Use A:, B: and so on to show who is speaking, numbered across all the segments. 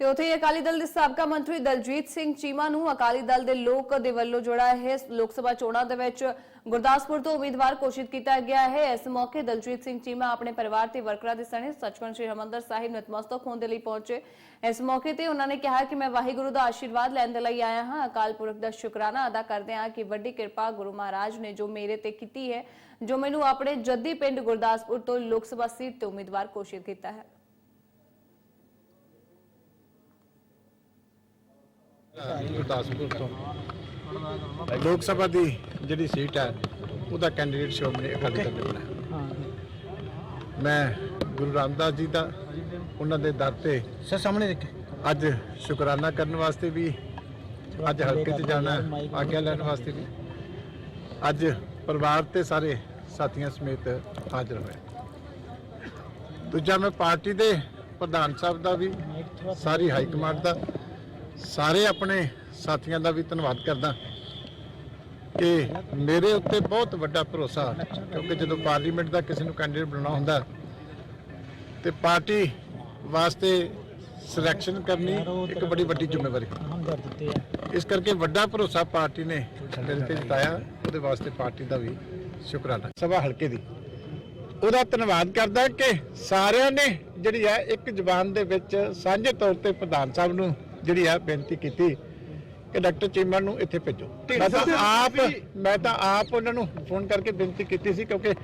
A: ਤੇ ਉਥੇ ਹੀ ਅਕਾਲੀ ਦਲ ਦੇ ਸਾਬਕਾ ਮੰਤਰੀ ਦਲਜੀਤ ਸਿੰਘ ਚੀਮਾ ਨੂੰ ਅਕਾਲੀ ਦਲ ਦੇ ਲੋਕ ਦੇ ਵੱਲੋਂ ਜਿਹੜਾ ਹੈ ਲੋਕ ਸਭਾ ਚੋਣਾਂ ਦੇ ਵਿੱਚ ਗੁਰਦਾਸਪੁਰ ਤੋਂ ਉਮੀਦਵਾਰ ਘੋਸ਼ਿਤ ਕੀਤਾ ਗਿਆ ਹੈ। ਇਸ ਮੌਕੇ ਦਲਜੀਤ ਸਿੰਘ ਚੀਮਾ ਆਪਣੇ ਪਰਿਵਾਰ ਤੇ ਵਰਕਰਾਂ ਦੇ ਸਣੇ ਸੱਚਖੰਡ ਸ੍ਰੀ ਹਰਿਮੰਦਰ ਸਾਹਿਬ ਨਤਮਸਤਕ ਹੋਣ ਦੇ ਲਈ ਪਹੁੰਚੇ। ਇਸ ਮੌਕੇ ਤੇ ਉਹਨਾਂ ਨੇ ਕਿਹਾ ਕਿ ਮੈਂ ਵਾਹਿਗੁਰੂ ਦਾ ਆਸ਼ੀਰਵਾਦ ਲੈਣ ਦੇ ਲਈ ਆਇਆ ਹਾਂ। ਅਕਾਲ ਪੁਰਖ ਦਾ ਸ਼ੁਕਰਾਨਾ ਅਦਾ ਕਰਦੇ ਹਾਂ ਕਿ ਵੱਡੀ ਕਿਰਪਾ ਗੁਰੂ ਮਹਾਰਾਜ ਨੇ ਜੋ ਮੇਰੇ ਤੇ ਕੀਤੀ ਹੈ, ਜੋ ਮੈਨੂੰ ਆਪਣੇ ਜੱਦੀ ਪਿੰਡ ਗੁਰਦਾਸਪੁਰ ਤੋਂ ਲੋਕ ਸਭਾ ਸੀਟ ਤੇ ਉਮੀਦਵਾਰ ਘੋਸ਼ਿਤ ਕੀਤਾ ਹੈ।
B: ਗੁਰਦਾਸਪੁਰ ਤੋਂ ਲੋਕ ਸਭਾ ਦੀ ਜਿਹੜੀ ਸੀਟ ਹੈ ਉਹਦਾ ਕੈਂਡੀਡੇਟ ਸ਼੍ਰੋਮਣੀ ਅਕਾਲੀ ਦਲ ਨੇ ਬਣਾਇਆ। ਮੈਂ ਗੁਰੂ ਰਾਮਦਾਸ ਜੀ ਦਾ ਉਹਨਾਂ ਦੇ ਦਰ ਤੇ
C: ਸਰ ਸਾਹਮਣੇ ਦੇਖ।
B: ਅੱਜ ਸ਼ੁਕਰਾਨਾ ਕਰਨ ਵਾਸਤੇ ਵੀ ਅੱਜ ਹਲਕੇ 'ਚ ਜਾਣਾ ਆਗਿਆ ਲੈਣ ਵਾਸਤੇ ਵੀ। ਅੱਜ ਪਰਿਵਾਰ ਤੇ ਸਾਰੇ ਸਾਥੀਆਂ ਸਮੇਤ ਹਾਜ਼ਰ ਹੋਏ। ਦੂਜਾ ਮੈਂ ਪਾਰਟੀ ਦੇ ਪ੍ਰਧਾਨ ਸਾਹਿਬ ਦਾ ਵੀ ਸਾਰੀ ਹਾਈ ਕਮਾਂਡ ਦਾ ਸਾਰੇ ਆਪਣੇ ਸਾਥੀਆਂ ਦਾ ਵੀ ਧੰਨਵਾਦ ਕਰਦਾ ਕਿ ਮੇਰੇ ਉੱਤੇ ਬਹੁਤ ਵੱਡਾ ਭਰੋਸਾ, ਕਿਉਂਕਿ ਜਦੋਂ ਪਾਰਲੀਮੈਂਟ ਦਾ ਕਿਸੇ ਨੂੰ ਕੈਂਡੀਡੇਟ ਬਣਾਉਣਾ ਹੁੰਦਾ, ਤੇ ਪਾਰਟੀ ਵਾਸਤੇ ਸਿਲੈਕਸ਼ਨ ਕਰਨੀ ਇੱਕ ਬੜੀ ਵੱਡੀ ਜ਼ਿੰਮੇਵਾਰੀ। ਇਸ ਕਰਕੇ ਵੱਡਾ ਭਰੋਸਾ ਪਾਰਟੀ ਨੇ ਮੇਰੇ ਤੇ ਜਤਾਇਆ, ਉਹਦੇ ਵਾਸਤੇ ਪਾਰਟੀ ਦਾ ਵੀ ਸ਼ੁਕਰਾਨਾ। ਸਭਾ ਹਲਕੇ ਦੀ। ਉਹਦਾ ਧੰਨਵਾਦ ਕਰਦਾ ਕਿ ਸਾਰਿਆਂ ਨੇ ਜਿਹੜੀ ਹੈ, ਇੱਕ ਜ਼ੁਬਾਨ ਦੇ ਵਿੱਚ ਸਾਂਝੇ ਤੌਰ ਤੇ ਪ੍ਰਧਾਨ ਸਾਹਿਬ ਨੂੰ ਜਿਹੜੀ ਹੈ ਬੇਨਤੀ ਕੀਤੀ ਕਿ ਡਾਕਟਰ ਚੀਮਾ ਨੂੰ ਇੱਥੇ ਭੇਜੋ। ਮੈਂ ਤਾਂ ਆਪ ਮੈਂ ਤਾਂ ਆਪ ਉਹਨਾਂ ਨੂੰ ਫੋਨ ਕਰਕੇ ਬੇਨਤੀ ਕੀਤੀ ਸੀ ਕਿਉਂਕਿ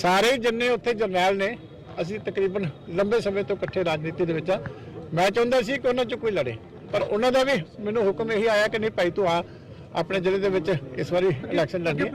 B: ਸਾਰੇ ਜਿੰਨੇ ਉੱਥੇ ਜਰਨੈਲ ਨੇ ਅਸੀਂ ਤਕਰੀਬਨ ਲੰਬੇ ਸਮੇਂ ਤੋਂ ਇਕੱਠੇ ਰਾਜਨੀਤੀ ਦੇ ਵਿੱਚ ਆ। ਮੈਂ ਚਾਹੁੰਦਾ ਸੀ ਕਿ ਉਹਨਾਂ ਚੋਂ ਕੋਈ ਲੜੇ ਪਰ ਉਹਨਾਂ ਦਾ ਵੀ ਮੈਨੂੰ ਹੁਕਮ ਇਹੀ ਆਇਆ ਕਿ ਨਹੀਂ ਭਾਈ ਤੂੰ ਆ ਆਪਣੇ ਜ਼ਿਲ੍ਹੇ ਦੇ ਵਿੱਚ ਇਸ ਵਾਰੀ ਇਲੈਕਸ਼ਨ ਲੜਨੀ